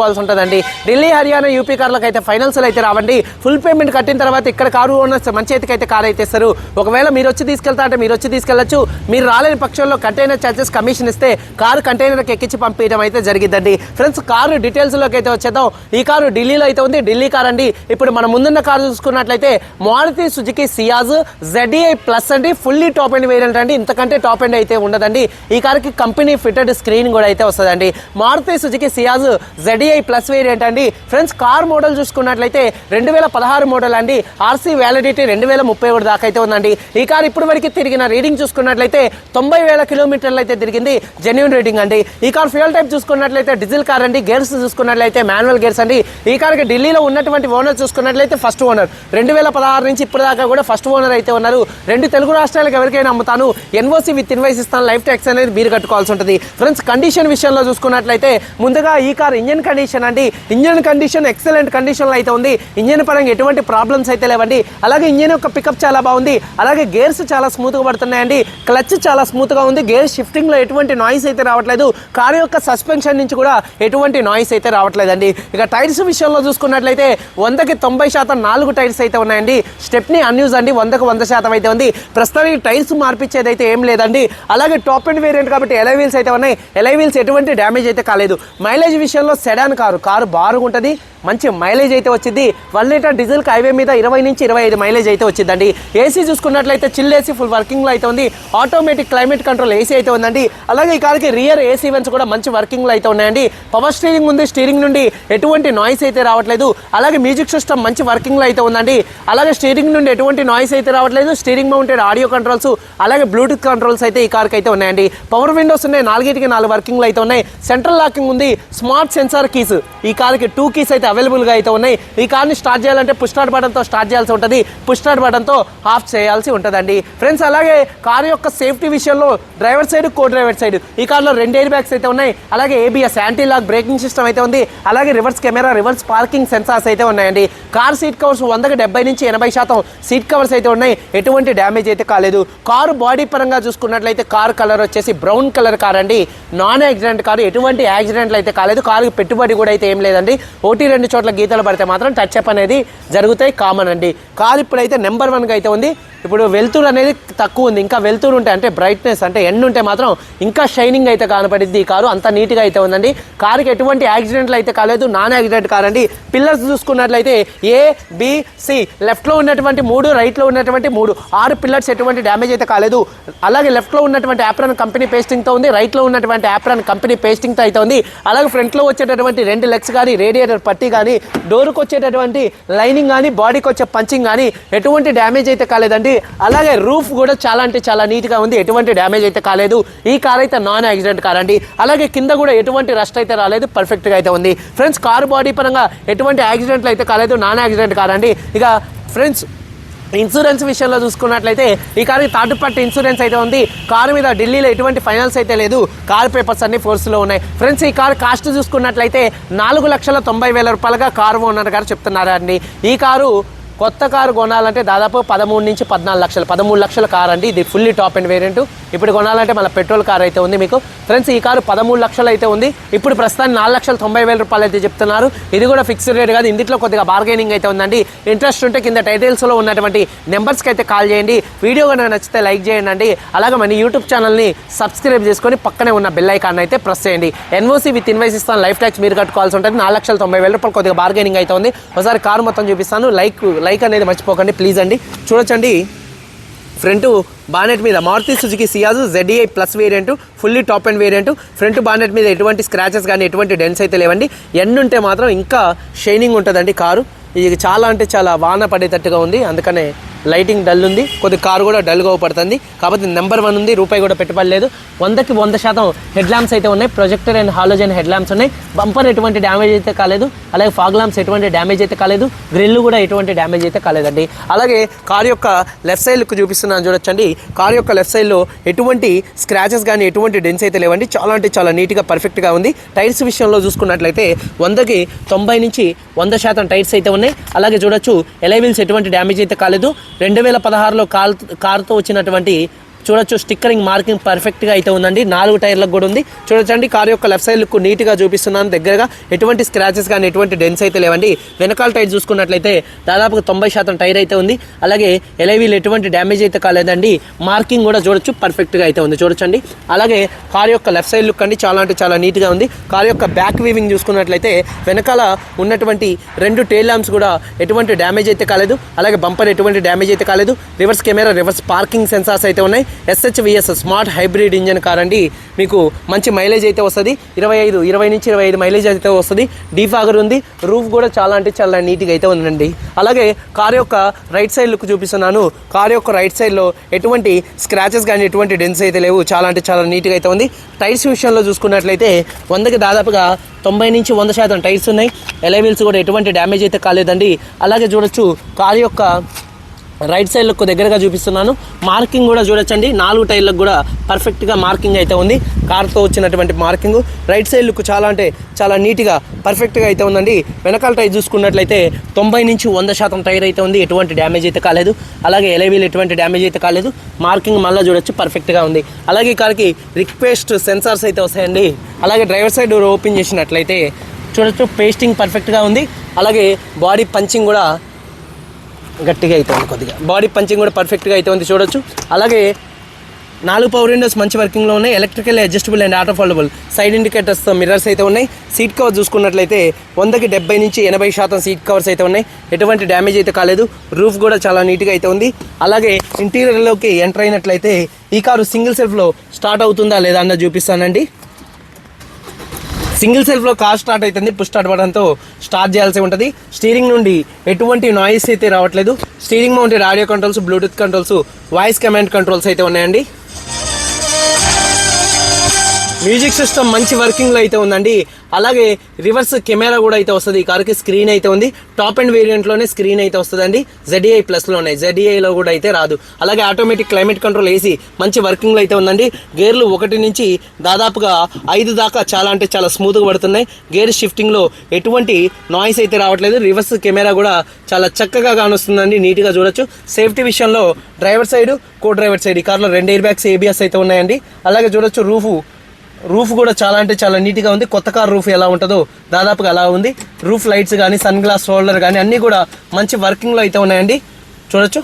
కట్టుకోవాల్సి ఉంటుందండి. ఢిల్లీ హర్యానా యూపీ కార్లకు అయితే ఫైనల్స్ అయితే రావండి. ఫుల్ పేమెంట్ కట్టిన తర్వాత ఇక్కడ కారు ఓనర్స్ మంచి చేతికి అయితే కారు అయితే ఇస్తారు. ఒకవేళ మీరు వచ్చి తీసుకెళ్తా అంటే మీరు వచ్చి తీసుకెళ్ళొచ్చు మీరు రాలేని పక్షంలో కంటైనర్ ఛార్జెస్ కమిషన్ ఇస్తే కారు కంటైనర్కి ఎక్కించి పంపించడం అయితే జరిగిద్దండి. ఫ్రెండ్స్ కారు డీటెయిల్స్లోకి అయితే వచ్చేద్దాం. ఈ కారు ఢిల్లీలో అయితే ఉంది. ఢిల్లీ కార్ అండి. ఇప్పుడు మన ముందున్న కారు చూసుకున్నట్లయితే Maruti Suzuki Ciaz ZEI plus అండి. ఫుల్లీ టాప్ అండ్ వేరియంట్ అండి. ఇంతకంటే టాప్ అండ్ అయితే ఉండదండి. ఈ కారుకి కంపెనీ ఫిటెడ్ స్క్రీన్ కూడా అయితే వస్తుందండి. Maruti Suzuki Ciaz ZEI plus variant అండి. ఫ్రెండ్స్ కార్ మోడల్ చూసుకున్నట్లయితే రెండు వేల పదహారు మోడల్ అండి. ఆర్సీ వ్యాలిడిటీ రెండు వేల ముప్పై ఒకటి దాకా అయితే ఉందండి. ఈ కార్ ఇప్పుడు వరకు తిరిగిన రీడింగ్ చూసుకున్నట్లయితే తొంభై వేల కిలోమీటర్లు అయితే తిరిగింది. జెన్యున్ రీడింగ్ అండి. ఈ కార్ ఫ్యూయల్ టైప్ చూసుకున్నట్లయితే డీజిల్ కార్ అండి. గేర్స్ చూసుకున్నట్లయితే మాన్యువల్ గేర్స్ అండి. ఈ కార్కి ఢిల్లీలో ఉన్నటువంటి ఓనర్ చూసుకున్నట్లయితే ఫస్ట్ ఓనర్ రెండు వేల పదహారు నుంచి ఇప్పుడు దాకా కూడా ఫస్ట్ ఓనర్ అయితే ఉన్నారు. రెండు తెలుగు రాష్ట్రాలకు ఎవరికైనా అమ్ముతాను. ఎన్ఓసి విత్ ఇన్వైస్ ఇస్తాను. లైఫ్ ట్యాక్స్ అనేది మీరు కట్టుకోవాల్సి ఉంటుంది. ఫ్రెండ్స్ కండిషన్ విషయంలో చూసుకున్నట్లయితే ముందుగా ఈ కార్ ఇంజన్ కండిషన్ అండి. ఇంజన్ కండిషన్ ఎక్సలెంట్ కండిషన్లో అయితే ఉంది. ఇంజన్ పరంగా ఎటువంటి ప్రాబ్లమ్స్ అయితే లేవండి. అలాగే ఇంజన్ యొక్క పికప్ చాలా బాగుంది. అలాగే గేర్స్ చాలా స్మూత్గా పడుతున్నాయండి. క్లచ్ చాలా స్మూత్గా ఉంది. గేర్ షిఫ్టింగ్లో ఎటువంటి నాయిస్ అయితే రావట్లేదు. కారు యొక్క సస్పెన్షన్ నుంచి కూడా ఎటువంటి నాయిస్ అయితే రావట్లేదండి. ఇక టైర్స్ విషయంలో చూసుకున్నట్లయితే వందకి తొంభై శాతం నాలుగు టైర్స్ అయితే ఉన్నాయండి. స్టెప్ని అన్యూజ్ అండి. వందకు వంద శాతం అయితే ఉంది. ప్రస్తుతానికి టైర్స్ మార్పించేది అయితే ఏం లేదండి. అలాగే టాప్ అండ్ వేరియంట్ కాబట్టి ఎలై వీల్స్ అయితే ఉన్నాయి. ఎలై వీల్స్ ఎటువంటి డ్యామేజ్ అయితే కాలేదు. మైలేజ్ విషయంలో సెడాన్ కారు కారు బారుగా ఉంటుంది మంచి మైలేజ్ అయితే వచ్చింది. వన్ లీటర్ డీజిల్ హైవే మీద ఇరవై నుంచి ఇరవై ఐదు మైలేజ్ అయితే వచ్చిందండి. ఏసీ చూసుకున్నట్లయితే చిల్ ఏసీ ఫుల్ వర్కింగ్లో అయితే ఉంది. ఆటోమేటిక్ క్లైమేట్ కంట్రోల్ ఏసీ అయితే ఉందండి. అలాగే ఈ కార్కి రియర్ ఏసీ వెన్స్ కూడా మంచి వర్కింగ్లో అయితే ఉన్నాయండి. పవర్ స్టీరింగ్ ఉంది స్టీరింగ్ నుండి ఎటువంటి నాయిస్ అయితే రావట్లేదు. అలాగే మ్యూజిక్ సిస్టమ్ మంచి వర్కింగ్లో అయితే ఉందండి. అలాగే స్టీరింగ్ నుండి ఎటువంటి నాయిస్ అయితే రావట్లేదు. స్టీరింగ్ మౌంటెడ్ ఆడియో కంట్రోల్స్ అలాగే బ్లూటూత్ కంట్రోల్స్ అయితే ఈ కార్కి అయితే ఉన్నాయండి. పవర్ విండోస్ ఉన్నాయి నాలుగింటికి నాలుగు వర్కింగ్లు అయితే ఉన్నాయి. సెంట్రల్ లాకింగ్ ఉంది స్మార్ట్ సెన్సార్ కీస్ ఈ కార్కి టూ కీస్ అయితే అవైలబుల్గా అయితే ఉన్నాయి. ఈ కార్ని స్టార్ట్ చేయాలంటే పుష్ స్టార్ట్ బటన్తో స్టార్ట్ చేయాల్సి ఉంటుంది. పుష్ స్టార్ట్ బటన్తో ఆఫ్ చేయాల్సి ఉంటుందండి. ఫ్రెండ్స్ అలాగే కార్ యొక్క సేఫ్టీ విషయంలో driver side co driver side ఈ కార్లో రెండు ఎయిర్ బ్యాగ్స్ అయితే ఉన్నాయి. అలాగే ABS anti lock braking system అయితే ఉంది. అలాగే reverse camera reverse parking sensors అయితే ఉన్నాయండి. కార్ సీట్ కవర్స్ వందకి డెబ్బై నుంచి ఎనభై శాతం సీట్ కవర్స్ అయితే ఉన్నాయి. ఎటువంటి డ్యామేజ్ అయితే కాలేదు. కారు బాడీ పరంగా చూసుకున్నట్లయితే కార్ కలర్ వచ్చేసి బ్రౌన్ కలర్ కార్ అండి. నాన్ యాక్సిడెంట్ కారు ఎటువంటి యాక్సిడెంట్లు అయితే కాలేదు. కారుకి పెట్టుబడి కూడా అయితే ఏం లేదండి. ఓటీ రెండు చోట్ల గీతలు పడితే మాత్రం టచ్ అప్ అనేది జరుగుతాయి కామన్ అండి. కారు ఇప్పుడైతే నెంబర్ వన్గా అయితే ఉంది. ఇప్పుడు వెలుతురు అనేది తక్కువ ఉంది. ఇంకా వెలుతురు ఉంటే అంటే బ్రైట్నెస్ అంటే ఎండ్ ఉంటే మాత్రం ఇంకా షైనింగ్ అయితే కనపడింది ఈ కారు. అంత నీట్గా అయితే ఉందండి. కారుకి ఎటువంటి యాక్సిడెంట్లు అయితే కాలేదు. నాన్ యాక్సిడెంట్ కార్ అండి. పిల్లర్స్ చూసుకున్నట్లయితే ఏ బి సి లెఫ్ట్లో ఉన్నటువంటి మూడు రైట్లో ఉన్నటువంటి మూడు. ఆరు పిల్లర్స్ ఎటువంటి డ్యామేజ్ అయితే కాలేదు. అలాగే లెఫ్ట్లో ఉన్నటువంటి యాప్రాన్ కంపెనీ పేస్టింగ్తో ఉంది. రైట్లో ఉన్నటువంటి యాప్రాన్ కంపెనీ పేస్టింగ్తో అయితే ఉంది. అలాగే ఫ్రంట్లో వచ్చేటటువంటి రెండు లెగ్స్ కానీ రేడియేటర్ పట్టి కానీ డోర్కి వచ్చేటటువంటి లైనింగ్ కానీ బాడీకి వచ్చే పంచింగ్ కానీ ఎటువంటి డ్యామేజ్ అయితే కాలేదండి. అలాగే రూఫ్ కూడా చాలా అంటే చాలా నీట్గా ఉంది ఎటువంటి డ్యామేజ్ అయితే కాలేదు. ఈ కార్ అయితే నాన్ యాక్సిడెంట్ కార్ అండి. అలాగే కింద కూడా ఎటువంటి రస్ట్ అయితే రాలేదు పర్ఫెక్ట్గా అయితే ఉంది. ఫ్రెండ్స్ కారు బాడీ పరంగా ఎటువంటి యాక్సిడెంట్లు అయితే కాలేదు నాన్ యాక్సిడెంట్ కార్ అండి. ఇక ఫ్రెండ్స్ ఇన్సూరెన్స్ విషయంలో చూసుకున్నట్లయితే ఈ కారు థర్డ్ పార్టీ ఇన్సూరెన్స్ అయితే ఉంది. కారు మీద ఢిల్లీలో ఎటువంటి ఫైనల్స్ అయితే లేదు. కార్ పేపర్స్ అన్ని ఫోర్స్లో ఉన్నాయి. ఫ్రెండ్స్ ఈ కారు కాస్ట్ చూసుకున్నట్లయితే నాలుగు లక్షల తొంభై వేల రూపాయలుగా కారు ఓనర్ గారు చెప్తున్నారండి. ఈ కారు కొత్త కారు కొనాలంటే దాదాపు పదమూడు నుంచి పద్నాలుగు లక్షలు. పదమూడు లక్షల కార్ అండి. ఇది ఫుల్లీ టాప్ అండ్ వేరియంట్ ఇప్పుడు కొనాలంటే మళ్ళీ పెట్రోల్ కార్ అయితే ఉంది మీకు. ఫ్రెండ్స్ ఈ కారు పదమూడు లక్షలు అయితే ఉంది. ఇప్పుడు ప్రస్తుతానికి నాలుగు లక్షల తొంభై వేల రూపాయలు అయితే చెప్తున్నారు. ఇది కూడా ఫిక్స్డ్ రేట్ కాదు. ఇందులో కొద్దిగా బార్గెనింగ్ అయితే ఉందండి. ఇంట్రెస్ట్ ఉంటే కింద టైటిల్స్లో ఉన్నటువంటి నెంబర్స్కి అయితే కాల్ చేయండి. వీడియో కనుక నచ్చితే లైక్ చేయండి అండి అలాగే మన యూట్యూబ్ ఛానల్ని సబ్స్క్రైబ్ చేసుకొని పక్కనే ఉన్న బెల్ ఐకాన్ అయితే ప్రెస్ చేయండి. ఎన్ఓసి విత్ ఇన్వైస్ ఇస్తాను లైఫ్ ట్యాక్స్ మీరు కట్టుకోవాల్సి ఉంటుంది. నాలుగు లక్షల తొంభై వేల రూపాయలు కొద్దిగా బార్గెనింగ్ అయితే ఉంది. ఒకసారి కారు మొత్తం చూపిస్తాను. లైక్ లైక్ అనేది మర్చిపోకండి. ప్లీజ్ అండి. చూడొచ్చండి. ఫ్రంట్ బానెట్ మీద Maruti Suzuki Ciaz ZEI plus variant fully top end variant. Front bonnet మీద ఎటువంటి స్క్రాచెస్ కానీ ఎటువంటి డెన్స్ అయితే లేవండి. ఎండ్ ఉంటే మాత్రం ఇంకా షైనింగ్ ఉంటుందండి కారు. ఇది చాలా అంటే చాలా వాన పడేటట్టుగా ఉంది. అందుకనే లైటింగ్ డల్ ఉంది. కొద్ది కారు కూడా డల్గా అవుపడుతుంది. కాబట్టి నెంబర్ వన్ ఉంది రూపాయి కూడా పెట్టుబడలేదు వందకి వంద శాతం హెడ్ ల్యాంప్స్ అయితే ఉన్నాయి. Projector and halogen head lamps ఉన్నాయి. బంపర్ ఎటువంటి డ్యామేజ్ అయితే కాలేదు. అలాగే ఫాగ్ ల్యాంప్స్ ఎటువంటి డ్యామేజ్ అయితే కాలేదు. గ్రిల్ కూడా ఎటువంటి డ్యామేజ్ అయితే కాలేదండి. అలాగే కార్ యొక్క లెఫ్ట్ సైడ్ లుక్ చూపిస్తున్నాను చూడొచ్చండి. కారు యొక్క లెఫ్ట్ సైడ్లో ఎటువంటి స్క్రాచెస్ కానీ ఎటువంటి డెన్స్ అయితే లేవండి. చాలా అంటే చాలా నీట్గా పర్ఫెక్ట్గా ఉంది. టైర్స్ విషయంలో చూసుకున్నట్లయితే వందకి తొంభై నుంచి వంద శాతం టైర్స్ అయితే ఉన్నాయి. అలాగే చూడొచ్చు ఎలైవిల్స్ ఎటువంటి డ్యామేజ్ అయితే కాలేదు. రెండు వేల పదహారులో కాల్ కారుతో వచ్చినటువంటి చూడొచ్చు స్టిక్కరింగ్ మార్కింగ్ పర్ఫెక్ట్గా అయితే ఉందండి. నాలుగు టైర్లకు కూడా ఉంది. చూడొచ్చండి కార్ యొక్క లెఫ్ట్ సైడ్ లుక్ నీట్గా చూపిస్తున్నాను. దగ్గరగా ఎటువంటి స్క్రాచెస్ కానీ ఎటువంటి డెన్స్ అయితే లేవండి. వెనకాల టైర్ చూసుకున్నట్లయితే దాదాపుగా తొంభై శాతం టైర్ అయితే ఉంది. అలాగే ఎలైవీలు ఎటువంటి డ్యామేజ్ అయితే కాలేదండి. మార్కింగ్ కూడా చూడొచ్చు పర్ఫెక్ట్గా అయితే ఉంది. చూడొచ్చండి. అలాగే కార్ యొక్క లెఫ్ట్ సైడ్ లుక్ అండి చాలా అంటే చాలా నీట్గా ఉంది. కార్ యొక్క బ్యాక్ వీవింగ్ చూసుకున్నట్లయితే వెనకాల ఉన్నటువంటి రెండు టేల్ ల్యాంప్స్ కూడా ఎటువంటి డ్యామేజ్ అయితే కాలేదు. అలాగే బంపర్ ఎటువంటి డ్యామేజ్ అయితే కాలేదు. Reverse camera reverse parking sensors అయితే ఉన్నాయి. SHVS smart hybrid engine car అండి. మీకు మంచి మైలేజ్ అయితే వస్తుంది. ఇరవై ఐదు ఇరవై నుంచి ఇరవై ఐదు మైలేజ్ అయితే వస్తుంది. డీఫాగర్ ఉంది. రూఫ్ కూడా చాలా అంటే చాలా నీట్గా అయితే ఉందండి. అలాగే కార్ యొక్క రైట్ సైడ్ లుక్ చూపిస్తున్నాను. కార్ యొక్క రైట్ సైడ్లో ఎటువంటి స్క్రాచెస్ కానీ ఎటువంటి డెన్స్ అయితే లేవు. చాలా అంటే చాలా నీట్గా అయితే ఉంది. టైర్స్ విషయంలో చూసుకున్నట్లయితే వందకి దాదాపుగా తొంభై నుంచి వంద శాతం టైర్స్ ఉన్నాయి. ఎలైవిల్స్ కూడా ఎటువంటి డ్యామేజ్ అయితే కాలేదండి. అలాగే చూడొచ్చు కార్ యొక్క రైట్ సైడ్ లుక్ దగ్గరగా చూపిస్తున్నాను. మార్కింగ్ కూడా చూడొచ్చండి. నాలుగు టైర్లకు కూడా పర్ఫెక్ట్గా మార్కింగ్ అయితే ఉంది. కార్తో వచ్చినటువంటి మార్కింగ్. రైట్ సైడ్ లుక్ చాలా అంటే చాలా నీట్గా పర్ఫెక్ట్గా అయితే ఉందండి. వెనకాల టైర్ చూసుకున్నట్లయితే తొంభై నుంచి వంద శాతం టైర్ అయితే ఉంది. ఎటువంటి డ్యామేజ్ అయితే కాలేదు. అలాగే ఎలైవీలు ఎటువంటి డ్యామేజ్ అయితే కాలేదు. మార్కింగ్ మళ్ళీ చూడొచ్చు పర్ఫెక్ట్గా ఉంది. అలాగే ఈ కార్కి రిక్వెస్ట్ సెన్సార్స్ అయితే వస్తాయండి. అలాగే డ్రైవర్ సైడ్ ఓపెన్ చేసినట్లయితే చూడొచ్చు పేస్టింగ్ పర్ఫెక్ట్గా ఉంది. అలాగే బాడీ పంచింగ్ కూడా గట్టిగా అయితే ఉంది కొద్దిగా. బాడీ పంచింగ్ కూడా పర్ఫెక్ట్గా అయితే ఉంది చూడొచ్చు. అలాగే నాలుగు పవర్ విండోస్ మంచి వర్కింగ్లో ఉన్నాయి. Electrical adjustable and auto foldable side indicators mirrors అయితే ఉన్నాయి. సీట్ కవర్ చూసుకున్నట్లయితే వందకి డెబ్బై నుంచి ఎనభై శాతం సీట్ కవర్స్ అయితే ఉన్నాయి. ఎటువంటి డ్యామేజ్ అయితే కాలేదు. రూఫ్ కూడా చాలా నీట్గా అయితే ఉంది. అలాగే ఇంటీరియర్లోకి ఎంటర్ అయినట్లయితే ఈ కారు సింగిల్ సెల్ఫ్లో స్టార్ట్ అవుతుందా లేదా అన్నది చూపిస్తానండి. సింగిల్ సెల్ఫ్లో కార్ స్టార్ట్ అవుతుంది పుష్ స్టార్ట్ బటన్తో స్టార్ట్ చేయాల్సి ఉంటుంది. స్టీరింగ్ నుండి ఎటువంటి నాయిస్ అయితే రావట్లేదు. Steering mounted audio controls Bluetooth controls voice command controls అయితే ఉన్నాయండి. మ్యూజిక్ సిస్టమ్ మంచి వర్కింగ్లో అయితే ఉందండి. అలాగే రివర్స్ కెమెరా కూడా అయితే వస్తుంది. ఈ కార్కి స్క్రీన్ అయితే ఉంది. టాప్ అండ్ వేరియంట్లోనే స్క్రీన్ అయితే వస్తుందండి. జెడిఐ ప్లస్లోనే జెడిఐలో కూడా అయితే రాదు. అలాగే ఆటోమేటిక్ క్లైమేట్ కంట్రోల్ ఏసీ మంచి వర్కింగ్లో అయితే ఉందండి. గేర్లు ఒకటి నుంచి దాదాపుగా ఐదు దాకా చాలా అంటే చాలా స్మూత్గా పడుతున్నాయి. గేర్ షిఫ్టింగ్లో ఎటువంటి నాయిస్ అయితే రావట్లేదు. రివర్స్ కెమెరా కూడా చాలా చక్కగా కానొస్తుందండి. నీట్గా చూడొచ్చు. సేఫ్టీ విషయంలో driver side co driver side ఈ కార్లో రెండు ఎయిర్ బ్యాగ్స్ ఏబిఎస్ అయితే ఉన్నాయండి. అలాగే చూడొచ్చు రూఫ్ రూఫ్ కూడా చాలా అంటే చాలా నీట్గా ఉంది. కొత్త కార్ రూఫ్ ఎలా ఉంటుందో దాదాపుగా అలా ఉంది. రూఫ్ లైట్స్ కానీ సన్ గ్లాస్ హోల్డర్ కానీ అన్నీ కూడా మంచి వర్కింగ్లో అయితే ఉన్నాయండి. చూడొచ్చు.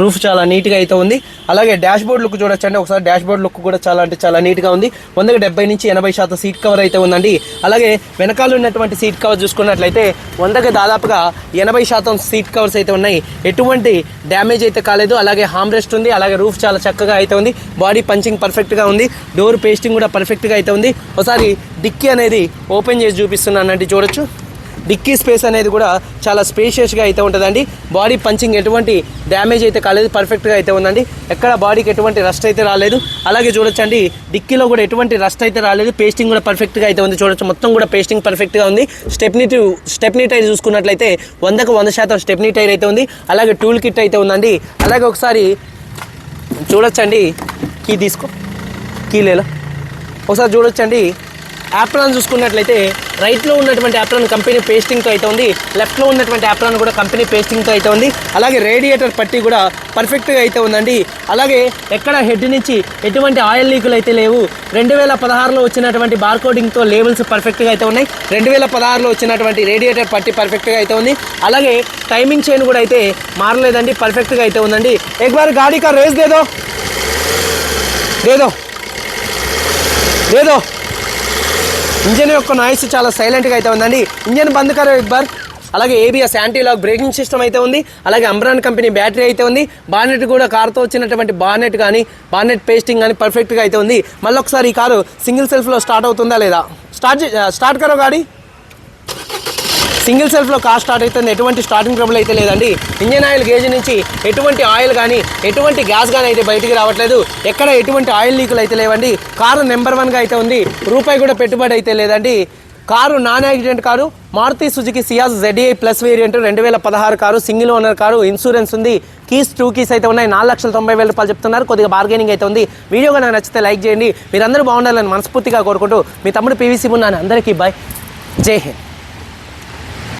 రూఫ్ చాలా నీట్గా అయితే ఉంది. అలాగే డాష్ బోర్డ్ లుక్ చూడొచ్చండి. ఒకసారి డాష్ బోర్డ్ లుక్ కూడా చాలా అంటే చాలా నీట్గా ఉంది. వందకి డెబ్బై నుంచి ఎనభై శాతం సీట్ కవర్ అయితే ఉందండి. అలాగే వెనకాల ఉన్నటువంటి సీట్ కవర్ చూసుకున్నట్లయితే వందకి దాదాపుగా ఎనభై శాతం సీట్ కవర్స్ అయితే ఉన్నాయి. ఎటువంటి డ్యామేజ్ అయితే కాలేదు. అలాగే హామ్ రెస్ట్ ఉంది. అలాగే రూఫ్ చాలా చక్కగా అయితే ఉంది. బాడీ పంచింగ్ పర్ఫెక్ట్గా ఉంది. డోర్ పేస్టింగ్ కూడా పర్ఫెక్ట్గా అయితే ఉంది. ఒకసారి డిక్కీ అనేది ఓపెన్ చేసి చూపిస్తున్నానండి. చూడొచ్చు. డిక్కీ స్పేస్ అనేది కూడా చాలా స్పేషియస్గా అయితే ఉంటుందండి. బాడీ పంచింగ్ ఎటువంటి డ్యామేజ్ అయితే కాలేదు పర్ఫెక్ట్గా అయితే ఉందండి. ఎక్కడ బాడీకి ఎటువంటి రస్ట్ అయితే రాలేదు. అలాగే చూడొచ్చండి డిక్కీలో కూడా ఎటువంటి రస్ట్ అయితే రాలేదు. పేస్టింగ్ కూడా పర్ఫెక్ట్గా అయితే ఉంది. చూడొచ్చు మొత్తం కూడా పేస్టింగ్ పర్ఫెక్ట్గా ఉంది. స్టెప్నీ టు స్టెప్నీ టైర్ చూసుకున్నట్లయితే వందకు వంద శాతం స్టెప్నీ టైర్ అయితే ఉంది. అలాగే టూల్ కిట్ అయితే ఉందండి. అలాగే ఒకసారి చూడొచ్చండి కీ తీసుకో కీ లేలా. ఒకసారి చూడొచ్చండి. యాప్రాన్ చూసుకున్నట్లయితే రైట్లో ఉన్నటువంటి యాప్రాన్ కంపెనీ పేస్టింగ్తో అయితే ఉంది. లెఫ్ట్లో ఉన్నటువంటి యాప్రాన్ కూడా కంపెనీ పేస్టింగ్తో అయితే ఉంది. అలాగే రేడియేటర్ పట్టి కూడా పర్ఫెక్ట్గా అయితే ఉందండి. అలాగే ఎక్కడ హెడ్ నుంచి ఎటువంటి ఆయిల్ లీకులు అయితే లేవు. రెండు వేల పదహారులో వచ్చినటువంటి బార్కోడింగ్తో లేబుల్స్ పర్ఫెక్ట్గా అయితే ఉన్నాయి. రెండు వేల పదహారులో వచ్చినటువంటి రేడియేటర్ పట్టి పర్ఫెక్ట్గా అయితే ఉంది. అలాగే టైమింగ్ చైన్ కూడా అయితే మారలేదండి. పర్ఫెక్ట్గా అయితే ఉందండి. ఎక్బార్ గాడీ కా రేస్ దేదో దేదో దేదో ఇంజన్ యొక్క నాయిస్ చాలా సైలెంట్గా అయితే ఉందండి. ఇంజన్ బంద్ కరో ఎక్ అలాగే ABS anti lock braking system అయితే ఉంది. అలాగే అంబ్రాన్ కంపెనీ బ్యాటరీ అయితే ఉంది. బానెట్ కూడా కార్తో వచ్చినటువంటి బానెట్ కానీ బానెట్ పేస్టింగ్ కానీ పర్ఫెక్ట్గా అయితే ఉంది. మళ్ళీ ఒకసారి ఈ కారు సింగిల్ సెల్ఫ్లో స్టార్ట్ అవుతుందా లేదా? స్టార్ట్ స్టార్ట్ కరో గాడి? సింగిల్ సెల్ఫ్లో కార్ స్టార్ట్ అవుతుంది. ఎటువంటి స్టార్టింగ్ ట్రబుల్ అయితే లేదండి. ఇంజన్ ఆయిల్ గేజ్ నుంచి ఎటువంటి ఆయిల్ కానీ ఎటువంటి గ్యాస్ కానీ అయితే బయటికి రావట్లేదు. ఎక్కడ ఎటువంటి ఆయిల్ లీకులు అయితే లేవండి. కారు నెంబర్ వన్గా అయితే ఉంది. రూపాయి కూడా పెట్టుబడి అయితే లేదండి. Car non accident car Maruti Suzuki Ciaz ZA plus variant రెండు వేల పదహారు car single owner car insurance ఉంది. కీస్ టూ కీస్ అయితే ఉన్నాయి. నాలుగు లక్షల తొంభై వేల రూపాయలు చెప్తున్నారు. కొద్దిగా బార్గెనింగ్ అయితే ఉంది. వీడియో నాకు నచ్చితే లైక్ చేయండి. మీరందరూ బాగుండాలని మనస్ఫూర్తిగా కోరుకుంటూ మీ తమ్ముడు పీవీసీ ఉన్నాను అందరికీ బాయ్ జై హింద్.